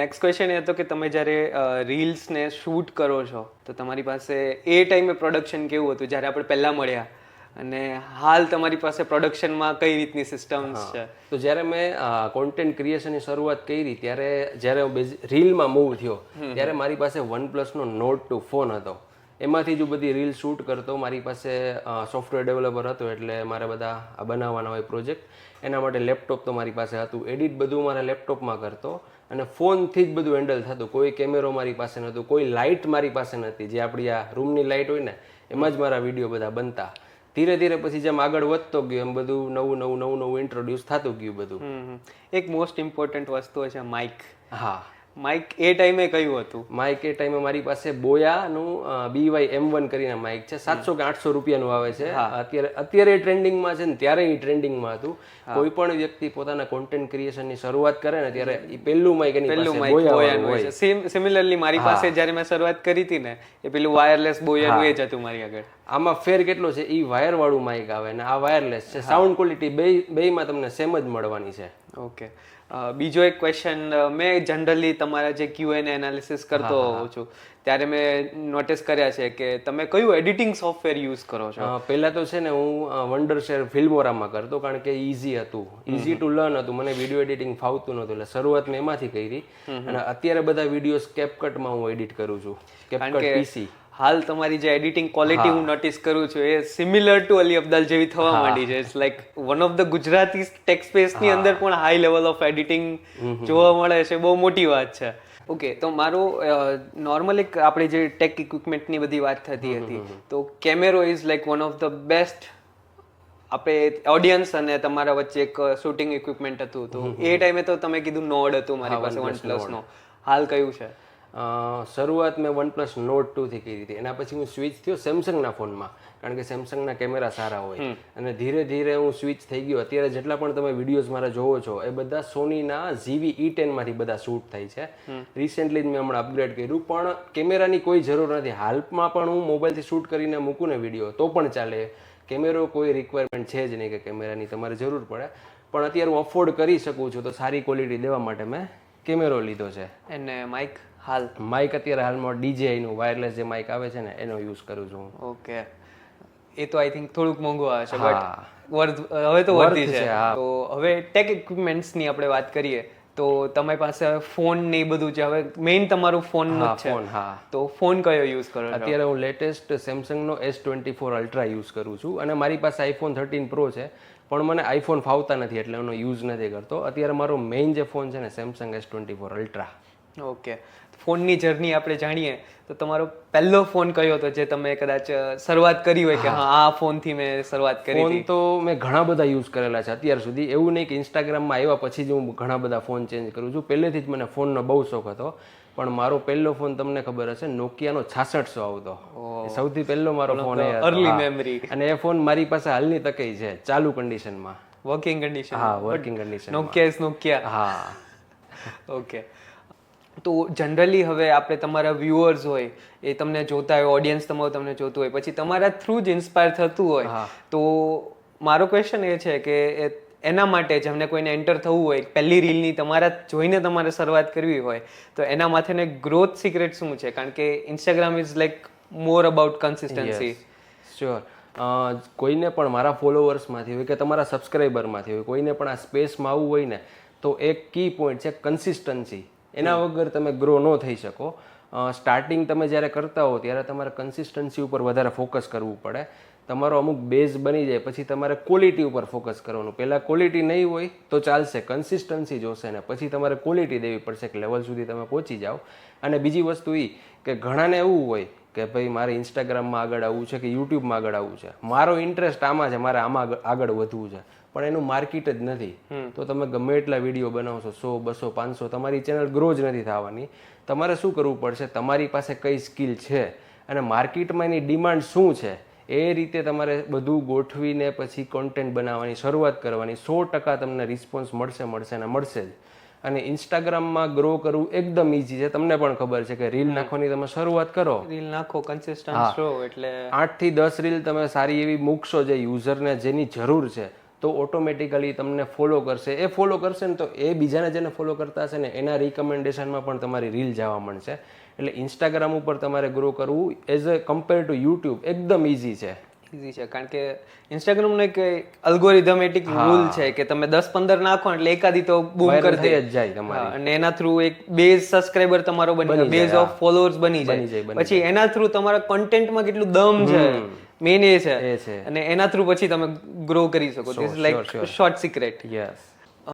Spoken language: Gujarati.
નેક્સ્ટ ક્વેશ્ચન એ હતો કે તમે જ્યારે રીલ્સને શૂટ કરો છો તો તમારી પાસે એ ટાઈમે પ્રોડક્શન કેવું હતું જ્યારે આપણે પહેલાં મળ્યા? અને હાલ તમારી પાસે પ્રોડક્શનમાં કઈ રીતની સિસ્ટમ્સ છે? તો જ્યારે મેં કોન્ટેન્ટ ક્રિએશનની શરૂઆત કરી ત્યારે જ્યારે હું રીલમાં મૂવ થયો ત્યારે મારી પાસે વન પ્લસનો નોટ ટુ ફોન હતો. એમાંથી જ હું બધી રીલ શૂટ કરતો. મારી પાસે સોફ્ટવેર ડેવલપર હતો એટલે મારે બધા આ બનાવવાના હોય પ્રોજેક્ટ એના માટે લેપટોપ તો મારી પાસે હતું. એડિટ બધું મારા લેપટોપમાં કરતો. અને ફોનથી જ બધું હેન્ડલ થતું. કોઈ કેમેરો મારી પાસે નહોતું. કોઈ લાઇટ મારી પાસે નથી જે આપણી આ રૂમની લાઇટ હોય ને એમાં જ મારા વીડિયો બધા બનતા. ધીરે ધીરે પછી જેમ આગળ વધતો ગયો એમ બધું નવું નવું નવું નવું ઇન્ટ્રોડ્યુસ થતું ગયું બધું. એક મોસ્ટ ઇમ્પોર્ટન્ટ વસ્તુ છે માઇક હા. માઇક એ ટાઈમે કયું હતું. માઇક એ ટાઈમે મારી પાસે બોયાનું બી વાય એમ વન કરીને માઇક છે. સાતસો કે આઠસો રૂપિયાનું આવે છે. અત્યારે અત્યારે ટ્રેન્ડિંગમાં છે ને ત્યારે એ ટ્રેન્ડિંગમાં હતું. કોઈ પણ વ્યક્તિ પોતાના કોન્ટેન્ટ ક્રિએશનની શરૂઆત કરે ને ત્યારે એ પહેલું માઇક એની પેલું માઇક બોયાનું હોય. છે. સેમ સિમિલરલી મારી પાસે જ્યારે મેં શરૂઆત કરી હતી ને એ પેલું વાયરલેસ બોયાનું એ જ હતું મારી આગળ. આમાં ફેર કેટલો છે? એ વાયર વાળું માઇક આવે ને આ વાયરલેસ છે. સાઉન્ડ ક્વોલિટી બે બેમાં તમને સેમ જ મળવાની છે. ઓકે બીજો એક ક્વેશ્ચન મેં જનરલી તમારા જે ક્યુ એન એનાલિસિસ કરતો હોઉં છું ત્યારે મેં નોટિસ કર્યા છે કે તમે કયું એડિટિંગ સોફ્ટવેર યુઝ કરો છો? પહેલાં તો છે ને હું વન્ડર શેર ફિલ્મોરામાં કરતો કારણ કે ઈઝી હતું. ઈઝી ટુ લર્ન હતું. મને વીડિયો એડિટિંગ ફાવતું નહોતું એટલે શરૂઆત મેં એમાંથી કરી. અને અત્યારે બધા વિડીયોઝ કેપકટમાં હું એડિટ કરું છું. કેપકટ પીસી હાલ તમારી જે એડિટિંગ ક્વોલિટી હું. નોટિસ કરું છું એ સિમિલર ટુ અલી અબ્દાલ જેવી થવા માંડી છે. It's like one of the Gujarati tech સ્પેસની અંદર પણ હાઈ લેવલ ઓફ એડિટિંગ જોવા મળે છે. બહુ મોટી વાત છે. ઓકે તો મારું નોર્મલ એક આપણે જે ટેક ઇક્વિપમેન્ટની બધી વાત થતી હતી તો કેમેરો is like one of the best આપણે ઓડિયન્સ અને તમારા વચ્ચે એક શૂટિંગ ઇક્વિપમેન્ટ હતું. તો એ ટાઈમે તો તમે કીધું નોડ હતું મારી પાસે વન પ્લસનો હાલ કયું છે? શરૂઆત મેં વન પ્લસ નોટ ટુથી કરી હતી. એના પછી હું સ્વિચ થયો સેમસંગના ફોનમાં કારણ કે સેમસંગના કેમેરા સારા હોય. અને ધીરે ધીરે હું સ્વિચ થઈ ગયો. અત્યારે જેટલા પણ તમે વિડીયોઝ મારા જોવો છો એ બધા સોનીના ઝીવી ઈ ટેનમાંથી બધા શૂટ થાય છે. રિસેન્ટલી જ મેં હમણાં અપગ્રેડ કર્યું પણ કેમેરાની કોઈ જરૂર નથી. હાલમાં પણ હું મોબાઈલથી શૂટ કરીને મૂકું ને વીડિયો તો પણ ચાલે. કેમેરો કોઈ રિક્વાયરમેન્ટ છે જ નહીં કે કેમેરાની તમારે જરૂર પડે. પણ અત્યારે હું અફોર્ડ કરી શકું છું તો સારી ક્વોલિટી દેવા માટે મેં કેમેરો લીધો છે. અને માઇક હાલ? માઇક અત્યારે હાલમાં ડીજેઆઈનું નું વાયરલેસ જે માઇક આવે છે ને એનો યુઝ કરું છું હું. ઓકે. એ તો આઈ થિંક થોડુંક મોંઘું આવે છે બટ વર્થ હવે તો વર્થી છે. તો હવે ટેક ઇક્વિપમેન્ટ્સની આપણે વાત કરીએ તો તમારી પાસે ફોન ને એ બધું છે. હવે મેઇન તમારું ફોન નો છે. ફોન હા. તો ફોન કયો યુઝ કરો અત્યારે હું latest સેમસંગનો S twenty four ultra use કરું છું અને મારી પાસે આઈફોન થર્ટીન પ્રો છે પણ મને આઈફોન ફાવતા નથી એટલે એનો યુઝ નથી કરતો. અત્યારે મારો મેઇન જે ફોન છે ને Samsung S twenty four ultra okay. ફોનની જર્ની આપણે જાણીએ તો તમારો પહેલો ફોન કયો હતો જે તમે કદાચ શરૂઆત કરી હોય કે હા. આ ફોનથી મેં શરૂઆત કરી ફોન તો મેં ઘણા બધા યુઝ કરેલા છે. અત્યાર સુધી એવું નહીં કે ઇન્સ્ટાગ્રામમાં આવ્યા પછી જ હું ઘણા બધા ફોન ચેન્જ કરું છું. પહેલેથી જ મને ફોનનો બહુ શોખ હતો. પણ મારો પહેલો ફોન તમને ખબર હશે નોકિયાનો છાસઠસો આવતો. સૌથી પહેલો મારો ફોન અર્લી મેમરી અને એ ફોન મારી પાસે હાલની તકે છે ચાલુ કન્ડિશનમાં વર્કિંગ કન્ડિશન હા working condition Nokia is Nokia હા. ઓકે તો જનરલી હવે આપણે તમારા વ્યુઅર્સ હોય એ તમને જોતા હોય ઓડિયન્સ તમારું તમને જોતું હોય પછી તમારા થ્રુ જ ઇન્સ્પાયર થતું હોય તો મારો ક્વેશ્ચન એ છે કે એના માટે જેમને કોઈને એન્ટર થવું હોય પહેલી રીલની તમારા જોઈને તમારે શરૂઆત કરવી હોય તો એના માથેને ગ્રોથ સિક્રેટ શું છે? કારણ કે Instagram is like more about consistency sure કોઈને પણ મારા ફોલોવર્સમાંથી હોય કે તમારા સબસ્ક્રાઈબરમાંથી હોય કોઈને પણ આ સ્પેસમાં આવવું હોય ને તો એક કી પોઈન્ટ છે કન્સિસ્ટન્સી એના વગર તમે ગ્રો ન થઈ શકો. સ્ટાર્ટિંગ તમે જ્યારે કરતા હો ત્યારે તમારે કન્સિસ્ટન્સી ઉપર વધારે ફોકસ કરવું પડે. તમારો અમુક બેઝ બની જાય, પછી તમારે ક્વોલિટી ઉપર ફોકસ કરવાનું. પહેલાં ક્વોલિટી નહીં હોય તો ચાલશે કન્સિસ્ટન્સી જોશે ને પછી તમારે ક્વોલિટી દેવી પડશે કે લેવલ સુધી તમે પહોંચી જાઓ. અને બીજી વસ્તુ એ કે ઘણાને એવું હોય કે ભાઈ મારે ઇન્સ્ટાગ્રામમાં આગળ આવવું છે કે યુટ્યુબમાં આગળ આવવું છે? મારો ઇન્ટરેસ્ટ આમાં છે, મારે આમાં આગળ- વધવું છે. પણ એનું માર્કેટ જ નથી. તો તમે ગમે એટલા વીડિયો બનાવશો સો બસો પાંચસો તમારી ચેનલ ગ્રો જ નથી થવાની. તમારે શું કરવું પડશે? તમારી પાસે કઈ સ્કિલ છે? અને માર્કેટમાં એની ડિમાન્ડ શું છે? એ રીતે તમારે બધું ગોઠવીને પછી કોન્ટેન્ટ બનાવવાની શરૂઆત કરવાની. સો ટકા તમને રિસ્પોન્સ મળશે મળશે ને મળશે જ. અને ઇન્સ્ટાગ્રામમાં ગ્રો કરવું એકદમ ઇઝી છે. તમને પણ ખબર છે કે રીલ નાખવાની તમે શરૂઆત કરો. રીલ નાખો કન્સિસ્ટન્ટ રહો એટલે આઠથી દસ રીલ તમે સારી એવી મૂકશો જે યુઝરને જેની જરૂર છે. તો ઓટોમેટિકલી તમને ફોલો કરશે. એ ફોલો કરશે ને તો એ બીજાને જેને ફોલો કરતા હશે ને, એના રિકમેન્ડેશનમાં પણ તમારી રીલ જવા મળશે એટલે ઇન્સ્ટાગ્રામ ઉપર તમારે ગ્રો કરવું as a compare to YouTube એકદમ ઇઝી છે. ઇઝી છે. કારણ કે ઇન્સ્ટાગ્રામનો એક અલ્ગોરિધમેટિક રૂલ છે કે તમે દસ પંદર નાખો એટલે એકાદી તો બૂમ કરી દે. જ જાય તમારી. અને એના થ્રુ એક બેઝ સબસ્ક્રાઇબર તમારો બની જાય. બેઝ ઓફ ફોલોઅર્સ બની જાય, પછી એના થ્રુ તમારા કન્ટેન્ટમાં કેટલું દમ છે. મેન એ છે. એ છે. અને એના થ્રુ પછી તમે ગ્રો કરી શકો. This like short secret yes